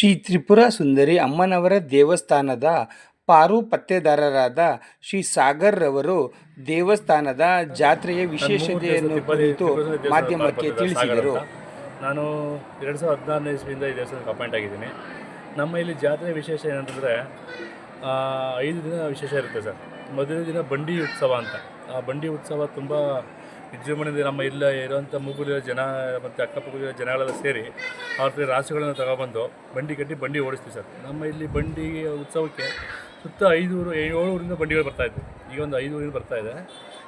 ಶ್ರೀ ತ್ರಿಪುರ ಸುಂದರಿ ಅಮ್ಮನವರ ದೇವಸ್ಥಾನದ ಪಾರು ಪತ್ತೆದಾರರಾದ ಶ್ರೀ ಸಾಗರ್ ರವರು ದೇವಸ್ಥಾನದ ಜಾತ್ರೆಯ ವಿಶೇಷತೆಯನ್ನು ಕುರಿತು ಮಾಧ್ಯಮಕ್ಕೆ ತಿಳಿಸಿದರು. ನಾನು ಎರಡು ಸಾವಿರದ ಹದಿನಾರನೇ ಇಸ್ವಿಯಿಂದ ಈ ದೇವಸ್ಥಾನಕ್ಕೆ ಅಪಾಯಿಂಟ್ ಆಗಿದ್ದೀನಿ. ನಮ್ಮ ಇಲ್ಲಿ ಜಾತ್ರೆ ವಿಶೇಷ ಏನಂತಂದರೆ ಐದು ದಿನ ವಿಶೇಷ ಇರುತ್ತೆ ಸರ್. ಮೊದಲನೇ ದಿನ ಬಂಡಿ ಉತ್ಸವ ಅಂತ. ಆ ಬಂಡಿ ಉತ್ಸವ ತುಂಬ ವಿಜೃಂಭಣೆಯಿಂದ ನಮ್ಮ ಇಲ್ಲ ಇರುವಂಥ ಮೂಗುಲಿರೋ ಜನ ಮತ್ತು ಅಕ್ಕಪಕ್ಕದ ಜನಗಳೆಲ್ಲ ಸೇರಿ ಅವ್ರ ಹತ್ರ ರಾಸುಗಳನ್ನು ತಗೊಬಂದು ಬಂಡಿ ಕಟ್ಟಿ ಬಂಡಿ ಓಡಿಸ್ತೀವಿ ಸರ್. ನಮ್ಮ ಇಲ್ಲಿ ಬಂಡಿ ಉತ್ಸವಕ್ಕೆ ಸುತ್ತ ಐದೂರು ಏಳು ಊರಿಂದ ಬಂಡಿಗಳು ಬರ್ತಾಯಿದ್ವಿ ಈಗ ಒಂದು ಐದು ಊರಿಂದ ಬರ್ತಾ ಇದೆ.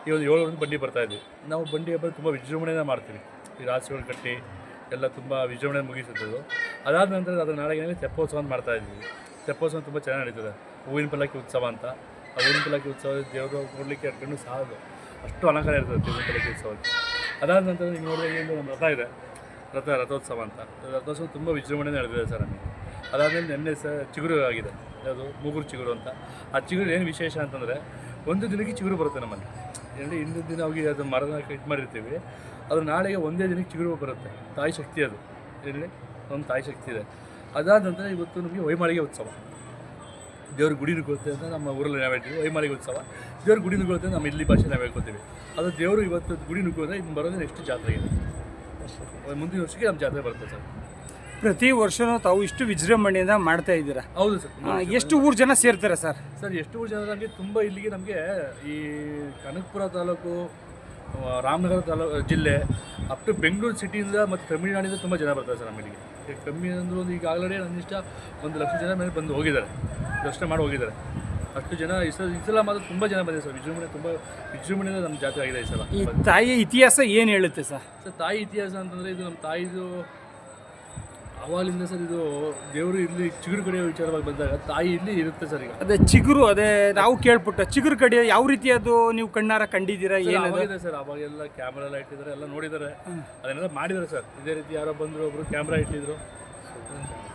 ಈಗ ಒಂದು ಏಳು ಊರಿಂದ ಬಂಡಿ ಬರ್ತಾಯಿದ್ವಿ ನಾವು ಬಂಡಿ ಹಬ್ಬ ತುಂಬ ವಿಜೃಂಭಣೆಯಿಂದ ಮಾಡ್ತೀವಿ. ಈ ರಾಸುಗಳು ಕಟ್ಟಿ ಎಲ್ಲ ತುಂಬ ವಿಜೃಂಭಣೆ ಮುಗಿಸುತ್ತದು ಅದಾದ ನಂತರ ಅದರ ನಾಳೆಗೆ ತೆಪ್ಪೋತ್ಸವ ಅಂತ ಮಾಡ್ತಾ ಇದ್ವಿ. ತೆಪ್ಪೋತ್ಸವ ತುಂಬ ಚೆನ್ನಾಗಿ ನಡೀತದೆ. ಹೂವಿನ ಪಲ್ಲಕ್ಕಿ ಉತ್ಸವ ಅಂತ. ಆ ಹೂವಿನ ಪಲ್ಲಕ್ಕಿ ಉತ್ಸವ ದೇವರು ನೋಡಲಿಕ್ಕೆ ಎರಡು ಕಣ್ಣು ಸಾಲದು. ಅಷ್ಟು ಅಲಂಕಾರ ಇರ್ತದೆ ತಿರುಪತಿ ಉತ್ಸವಕ್ಕೆ. ಅದಾದ ನಂತರ ನೀವು ನೋಡಿದ್ರೆ ನಮ್ಮ ರಥ ಇದೆ. ರಥ, ರಥೋತ್ಸವ ಅಂತ. ರಥೋತ್ಸವ ತುಂಬ ವಿಜೃಂಭಣೆ ನಡೆದಿದೆ ಸರ್ ನಮಗೆ ಅದಾದಮೇಲೆ ನಿನ್ನೆ ಸಹ ಚಿಗುರು ಆಗಿದೆ. ಯಾವುದು? ಮೂಗುರು ಚಿಗುರು ಅಂತ. ಆ ಚಿಗುರು ಏನು ವಿಶೇಷ ಅಂತಂದರೆ ಒಂದು ದಿನಕ್ಕೆ ಚಿಗುರು ಬರುತ್ತೆ ನಮ್ಮಲ್ಲಿ. ಅಂದರೆ ಹಿಂದಿನ ದಿನ ಹೋಗಿ ಅದು ಮರದ ಇದು ಮಾಡಿರ್ತೀವಿ. ಅದು ನಾಳೆಗೆ ಒಂದೇ ದಿನಕ್ಕೆ ಚಿಗುರು ಬರುತ್ತೆ. ತಾಯಿ ಶಕ್ತಿ ಅದು. ಇಲ್ಲಿ ಒಂದು ತಾಯಿ ಶಕ್ತಿ ಇದೆ. ಅದಾದ ನಂತರ ಇವತ್ತು ನಮಗೆ ವೈಮಾಳಿಗೆ ಉತ್ಸವ. ದೇವ್ರ ಗುಡಿ ಗೊತ್ತೆ ಅಂತ ನಮ್ಮ ಊರಲ್ಲಿ ನಾವು ಹೇಳ್ತೀವಿ ವೈಮಾಳಿಗೆ ಉತ್ಸವ. ದೇವ್ರ ಗುಡಿ ನುಗ್ಗುತ್ತೆ ನಮ್ಮ ಇಲ್ಲಿ ಭಾಷೆ ನಾವು ಹೇಳ್ಕೊತೀವಿ. ಅದು ದೇವರು ಇವತ್ತು ಗುಡಿ ನುಗ್ಗೋದ್ರೆ ಇನ್ನು ಬರೋದೇ ನೆಕ್ಸ್ಟ್ ಜಾತ್ರೆಗೆ ಮುಂದಿನ ವರ್ಷಕ್ಕೆ ನಮ್ಮ ಜಾತ್ರೆ ಬರುತ್ತೆ ಸರ್. ಪ್ರತಿ ವರ್ಷನೂ ತಾವು ಇಷ್ಟು ವಿಜೃಂಭಣೆಯಿಂದ ಮಾಡ್ತಾ ಇದ್ದೀರಾ? ಹೌದು ಸರ್ ಎಷ್ಟು ಊರು ಜನ ಸೇರ್ತಾರೆ ಸರ್? ಸರ್ ಎಷ್ಟು ಊರು ಜನ ನಮಗೆ ತುಂಬ ಇಲ್ಲಿಗೆ ನಮಗೆ ಈ ಕನಕಪುರ ತಾಲೂಕು ರಾಮನಗರ ತಾಲೂಕು ಜಿಲ್ಲೆ ಅಪ್ ಟು ಬೆಂಗಳೂರು ಸಿಟಿಯಿಂದ ಮತ್ತು ತಮಿಳುನಾಡಿಂದ ತುಂಬ ಜನ ಬರ್ತಾರೆ ಸರ್ ನಮ್ಮ ಇಲ್ಲಿಗೆ ಈಗ ಕಮ್ಮಿ ಅಂದರೂ ಒಂದು ಈಗ ಆಲ್ರೆಡಿ ನನ್ನಿಷ್ಟ ಒಂದು ಲಕ್ಷ ಜನ ಮೇಲೆ ಬಂದು ಹೋಗಿದ್ದಾರೆ. ದರ್ಶನ ಮಾಡಿ ಹೋಗಿದ್ದಾರೆ. ಅಷ್ಟು ಜನ ಈ ಸಲ ಈ ಸಲ ಮಾತ್ರ ತುಂಬ ಜನ ಬಂದಿದೆ ಸರ್. ವಿಜೃಂಭಣೆ ತುಂಬ ವಿಜೃಂಭಣೆಯಿಂದ ನಮ್ಮ ಜಾತ್ರೆ ಆಗಿದೆ ಈ ಸಲ. ಈ ತಾಯಿಯ ಇತಿಹಾಸ ಏನು ಹೇಳುತ್ತೆ ಸರ್? ಸರ್ ತಾಯಿ ಇತಿಹಾಸ ಅಂತಂದರೆ ಇದು ನಮ್ಮ ತಾಯಿದು ಅವಾಗಿಂದ ಸರ್ ಇದು ದೇವರು ಇಲ್ಲಿ ಚಿಗುರು ಕಡೆಯ ವಿಚಾರವಾಗಿ ಬಂದಾಗ ತಾಯಿ ಇಲ್ಲಿ ಇರುತ್ತೆ ಸರ್ ಈಗ. ಅದೇ ಚಿಗುರು ಅದೇ ನಾವು ಕೇಳ್ಬಿಟ್ಟ ಚಿಗುರು ಕಡೆ ಯಾವ ರೀತಿ ಅದು ನೀವು ಕಣ್ಣಾರ ಕಂಡಿದ್ದೀರಾ ಏನದು? ಸರ್ ಅವಾಗೆಲ್ಲ ಕ್ಯಾಮ್ರಾ ಎಲ್ಲ ಇಟ್ಟಿದ್ದಾರೆ ಎಲ್ಲ ನೋಡಿದ್ದಾರೆ. ಅದನ್ನೆಲ್ಲ ಮಾಡಿದ್ದಾರೆ ಸರ್. ಇದೇ ರೀತಿ ಯಾರೋ ಬಂದರು ಒಬ್ರು ಕ್ಯಾಮ್ರಾ ಇಟ್ಟಿದ್ರು.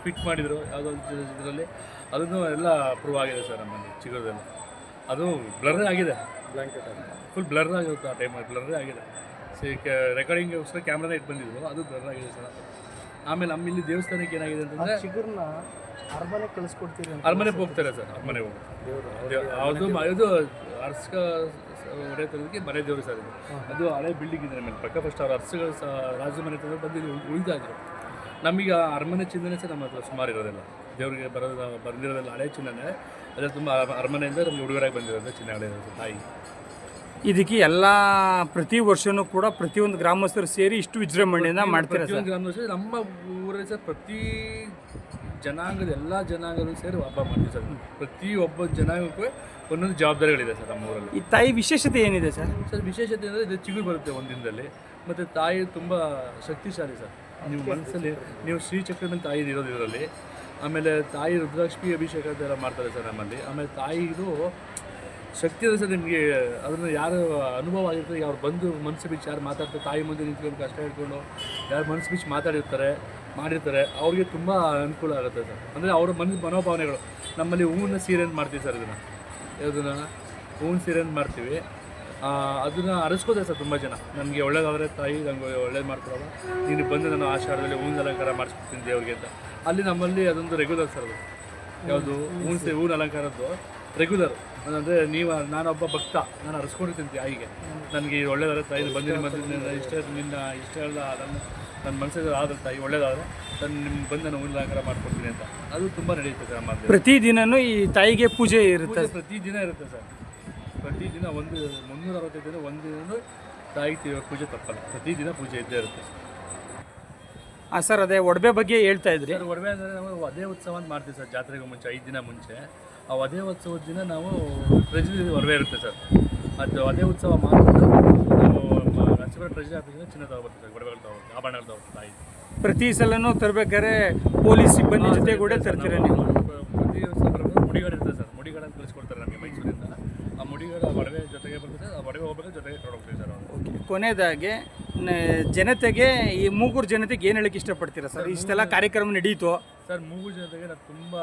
ಫಿಟ್ ಮಾಡಿದರು ಯಾವುದೋ ಒಂದು ಇದರಲ್ಲಿ. ಅದನ್ನು ಎಲ್ಲ ಪ್ರೂವ್ ಆಗಿದೆ ಸರ್ ನಮ್ಮಲ್ಲಿ ಚಿಗುರದೆಲ್ಲ. ಅದು ಬ್ಲರ್ ಆಗಿದೆ. ಬ್ಲಾಂಕೆಟ್ ಫುಲ್ ಬ್ಲರ್ ಆಗಿರುತ್ತೆ ಆ ಟೈಮಲ್ಲಿ ಬ್ಲರ್ ಆಗಿದೆ. ಸಿ ರೆಕಾರ್ಡಿಂಗ್ಗೋಸ್ಕರ ಕ್ಯಾಮ್ರಾನ ಇಟ್ಟು ಬಂದಿದ್ರು ಅದು ಬ್ಲರ್ ಆಗಿದೆ ಸರ್ ಆಮೇಲೆ ನಮ್ಮ ಇಲ್ಲಿ ದೇವಸ್ಥಾನಕ್ಕೆ ಏನಾಗಿದೆ ಅಂತಂದರೆ ಚಿಗುರ್ನ ಅರಮನೆ ಕಳಿಸ್ಕೊಡ್ತೀರಿ ಅರಮನೆಗೆ ಹೋಗ್ತಾರೆ ಸರ್ ಅರಮನೆ ಹೋಗಿ. ಅದು ಇದು ಅರ್ಸ್ಕ ತರೋದಕ್ಕೆ ಮನೆ ದೇವರು ಸರ್ ಇದು. ಅದು ಹಳೆ ಬಿಲ್ಡಿಂಗ್ ಇದೆ ಮೇಲೆ ಪಕ್ಕ ಫಸ್ಟ್ ಅವ್ರ ಅರ್ಸಗಳು ಸಹ ರಾಜ ಮನೆ ತಂದು ಬಂದು ಇಲ್ಲಿ ಉಳಿತಾ ಆ ನಮೀಗ ಅರಮನೆ ಚಿಂತನೆ ಸಹ ನಮ್ಮ ಹತ್ರ ಸುಮಾರು ಇರೋದಿಲ್ಲ. ದೇವರಿಗೆ ಬರೋದು ಬಂದಿರೋದೆಲ್ಲ ಹಳೆ ಚಿನ್ನನೆ ಅದೇ ತುಂಬ ಅರಮನೆಯಿಂದ ನಮಗೆ ಹುಡುಗರಾಗಿ ಬಂದಿರೋದು ಚಿನ್ನ ಹಳೆ ತಾಯಿ. ಇದಕ್ಕೆ ಎಲ್ಲ ಪ್ರತಿ ವರ್ಷವೂ ಕೂಡ ಪ್ರತಿಯೊಂದು ಗ್ರಾಮಸ್ಥರು ಸೇರಿ ಇಷ್ಟು ವಿಜೃಂಭಣೆಯಿಂದ ಮಾಡ್ತಾರೆ ಪ್ರತಿಯೊಂದು ಗ್ರಾಮಸ್ಥರು ನಮ್ಮ ಊರಲ್ಲಿ ಸರ್ ಪ್ರತಿ ಜನಾಂಗದ ಎಲ್ಲ ಜನಾಂಗದ ಸೇರಿ ಹಬ್ಬ ಮಾಡ್ತೀವಿ ಸರ್. ಪ್ರತಿಯೊಬ್ಬ ಒಬ್ಬ ಜನಾಂಗಕ್ಕೂ ಒಂದೊಂದು ಜವಾಬ್ದಾರಿಗಳಿದೆ ಸರ್ ನಮ್ಮ ಊರಲ್ಲಿ. ಈ ತಾಯಿ ವಿಶೇಷತೆ ಏನಿದೆ ಸರ್? ಸರ್ ವಿಶೇಷತೆ ಅಂದರೆ ಇದು ಚಿಗುರು ಬರುತ್ತೆ ಒಂದಿನದಲ್ಲಿ. ಮತ್ತು ತಾಯಿ ತುಂಬ ಶಕ್ತಿಶಾಲಿ ಸರ್. ನೀವು ಮನಸ್ಸಲ್ಲಿ ನೀವು ಶ್ರೀಚಕ್ರದ ತಾಯಿ ಇರೋದು ಇದರಲ್ಲಿ. ಆಮೇಲೆ ತಾಯಿ ರುದ್ರಾಕ್ಷಿ ಅಭಿಷೇಕ ಎಲ್ಲ ಮಾಡ್ತಾರೆ ಸರ್ ನಮ್ಮಲ್ಲಿ. ಆಮೇಲೆ ತಾಯಿ ಇದು ಶಕ್ತಿ ಇದೆ ಸರ್ ನಿಮಗೆ ಅದನ್ನು ಯಾರು ಅನುಭವ ಆಗಿರ್ತದೆ ಅವ್ರು ಬಂದು ಮನಸ್ಸು ಬಿಚ್ಚಿ ಯಾರು ಮಾತಾಡ್ತಾರೆ ತಾಯಿ ಮುಂದೆ ನಿಂತ್ಕೊಂಡು ಕಷ್ಟ ಹೇಳ್ಕೊಂಡು ಯಾರು ಮನಸ್ಸು ಬಿಚ್ಚು ಮಾತಾಡಿರ್ತಾರೆ ಮಾಡಿರ್ತಾರೆ ಅವ್ರಿಗೆ ತುಂಬ ಅನುಕೂಲ ಆಗುತ್ತೆ ಸರ್. ಅಂದರೆ ಅವರ ಮನ ಮನೋಭಾವನೆಗಳು. ನಮ್ಮಲ್ಲಿ ಹೂವಿನ ಸೀರೆಯನ್ನು ಮಾಡ್ತೀವಿ ಸರ್ ಇದನ್ನು. ಇದನ್ನು ಹೂವಿನ ಸೀರೆಯನ್ನು ಮಾಡ್ತೀವಿ. ಅದನ್ನ ಅರಸ್ಕೋತಾರೆ ಸರ್ ತುಂಬ ಜನ. ನಮಗೆ ಒಳ್ಳೇದಾದರೆ ತಾಯಿ ನನಗೆ ಒಳ್ಳೇದು ಮಾಡ್ಕೊಡಲ್ಲ ನೀನು ಬಂದು ನಾನು ಆಚಾರದಲ್ಲಿ ಹೂವಿನ ಅಲಂಕಾರ ಮಾಡಿಸ್ಕೊಡ್ತೀನಿ ದೇವ್ರಿಗೆ ಅಂತ. ಅಲ್ಲಿ ನಮ್ಮಲ್ಲಿ ಅದೊಂದು ರೆಗ್ಯುಲರ್ ಸರ್ ಅದು. ಯಾವುದು? ಹೂವಿನ ಸೇ ಹೂವಿನ ಅಲಂಕಾರದ್ದು ರೆಗ್ಯುಲರ್ ಅಂದರೆ ನೀವು ನಾನೊಬ್ಬ ಭಕ್ತ. ನಾನು ಅರಸ್ಕೊಂಡಿರ್ತೀನಿ ತಾಯಿಗೆ ನನಗೆ ಒಳ್ಳೇದಾದ್ರೆ ತಾಯಿ ಬಂದಿನಿ ಬಂದಿನಿ ಇಷ್ಟ ನಿನ್ನ ಇಷ್ಟ ಎಲ್ಲ ನನ್ನ ನನ್ನ ಮನಸ್ಸಿಗೆ ಆದ್ರೆ ತಾಯಿ ಒಳ್ಳೇದಾದರೆ ನಾನು ನಿಮ್ಗೆ ಬಂದು ನಾನು ಹೂವಿನ ಅಲಂಕಾರ ಮಾಡ್ಕೊಡ್ತೀನಿ ಅಂತ. ಅದು ತುಂಬ ನಡೆಯುತ್ತೆ ಸರ್. ಪ್ರತಿದಿನನೂ ಈ ತಾಯಿಗೆ ಪೂಜೆ ಇರುತ್ತೆ. ಪ್ರತಿದಿನ ಇರುತ್ತೆ ಸರ್. ಪ್ರತಿದಿನ ಒಂದು ಮುನ್ನೂರ ಅರವತ್ತೈದು ದಿನ ಒಂದು ದಿನ ತಾಯಿ ಪೂಜೆ ತಪ್ಪಲ್ಲ. ಪ್ರತಿದಿನ ಪೂಜೆ ಇದ್ದೇ ಇರುತ್ತೆ. ಹಾಂ ಸರ್ ಅದೇ ಒಡವೆ ಬಗ್ಗೆ ಹೇಳ್ತಾ ಇದ್ರಿ. ಸರ್ ಒಡವೆ ಅಂದರೆ ನಾವು ಅದೇ ಉತ್ಸವ ಅಂತ ಮಾಡ್ತೀವಿ ಸರ್ ಜಾತ್ರೆಗೆ ಮುಂಚೆ ಐದು ದಿನ ಮುಂಚೆ. ಆ ಅದೇ ಉತ್ಸವದ ದಿನ ನಾವು ಟ್ರೆಜರಿ ಒಡವೆ ಇರುತ್ತೆ ಸರ್. ಅದು ಅದೇ ಉತ್ಸವ ಮಾಡಿದ್ರೆ ನಾವು ನರಸೀಪುರ ಟ್ರೆಜರಿ ಆಫೀಸಿಂದ ಚಿನ್ನ ತಗೋಬರ್ತೀವಿ ಸರ್ ಒಡವೆಗಳು ತಗೋಬರ್ತೀವಿ ಆಭರಣಗಳು ತಗೋಬರ್ತೀವಿ ತಾಯಿ. ಪ್ರತಿ ಸಲನೂ ತರಬೇಕಾದ್ರೆ ಪೊಲೀಸ್ ಸಿಬ್ಬಂದಿ ಜೊತೆ ಕೂಡ ತರ್ತೀರ ನೀವು ಪ್ರತಿ ಸಲ ಮುಡಿಗಳು ಇರ್ತದೆ ಸರ್ ಮುಡಿಗಾಡನ್ನು ಕಳಿಸ್ಕೊಡ್ತಾರೆ ನಮಗೆ ಮೈಸೂರಿಂದ ಆ ಒಡವೆ ಜೊತೆಗೆ ಬರ್ತದೆ ಆ ಒಡವೆ ಹೋಗ್ಬೇಕು ಜೊತೆಗೆ ಸರ್ ಅವ್ರು. ಓಕೆ. ಕೊನೆಯದಾಗಿ ನ- ಜನತೆಗೆ ಈ ಮೂಗೂರು ಜನತೆಗೆ ಏನು ಹೇಳಕ್ಕೆ ಇಷ್ಟಪಡ್ತೀರಾ ಸರ್? ಇಷ್ಟೆಲ್ಲ ಕಾರ್ಯಕ್ರಮ ನಡೀತು? ಸರ್ ಮೂಗು ಜನತೆಗೆ ನಾವು ತುಂಬ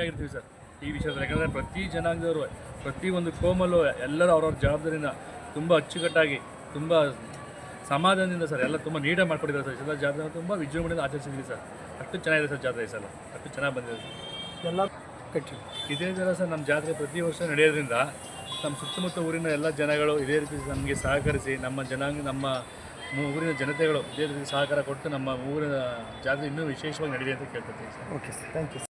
ಆಗಿರ್ತೀವಿ ಸರ್. ಈ ವಿಷಯದಲ್ಲಿ. ಯಾಕಂದರೆ ಪ್ರತಿ ಜನಾಂಗದವರು ಪ್ರತಿ ಒಂದು ಕೋಮಲ್ಲೂ ಎಲ್ಲರೂ ಅವ್ರವ್ರ ಜವಾಬ್ದಾರಿನ ತುಂಬ ಅಚ್ಚುಕಟ್ಟಾಗಿ ತುಂಬ ಸಮಾಧಾನದಿಂದ ಸರ್ ಎಲ್ಲ ತುಂಬ ನೀಟಾಗಿ ಮಾಡ್ಕೊಟ್ಟಿದ್ದಾರೆ ಸರ್. ಈ ಸಲ ಜಾತ್ರೆ ತುಂಬ ವಿಜೃಂಭಣೆಯಿಂದ ಆಚರಿಸಿದ್ವಿ ಸರ್. ಅಷ್ಟು ಚೆನ್ನಾಗಿದೆ ಸರ್ ಜಾತ್ರೆ ಈ ಸಲ. ಅಷ್ಟು ಚೆನ್ನಾಗಿ ಬಂದಿದೆ ಸರ್. ಎಲ್ಲ ಕಟ್ಟಿ. ಇದೇ ಥರ ಸರ್ ನಮ್ಮ ಜಾತ್ರೆ ಪ್ರತಿ ವರ್ಷ ನಡೆಯೋದ್ರಿಂದ ನಮ್ಮ ಸುತ್ತಮುತ್ತ ಊರಿನ ಎಲ್ಲ ಜನಗಳು ಇದೇ ರೀತಿ ನಮಗೆ ಸಹಕರಿಸಿ ನಮ್ಮ ಜನಾಂಗ ನಮ್ಮ ಊರಿನ ಜನತೆಗಳು ಇದೇ ರೀತಿ ಸಹಕಾರ ಕೊಟ್ಟು ನಮ್ಮ ಊರಿನ ಜಾತ್ರೆ ಇನ್ನೂ ವಿಶೇಷವಾಗಿ ನಡೆಯಿದೆ ಅಂತ ಕೇಳ್ಕೊತೀವಿ sir. Okay sir thank you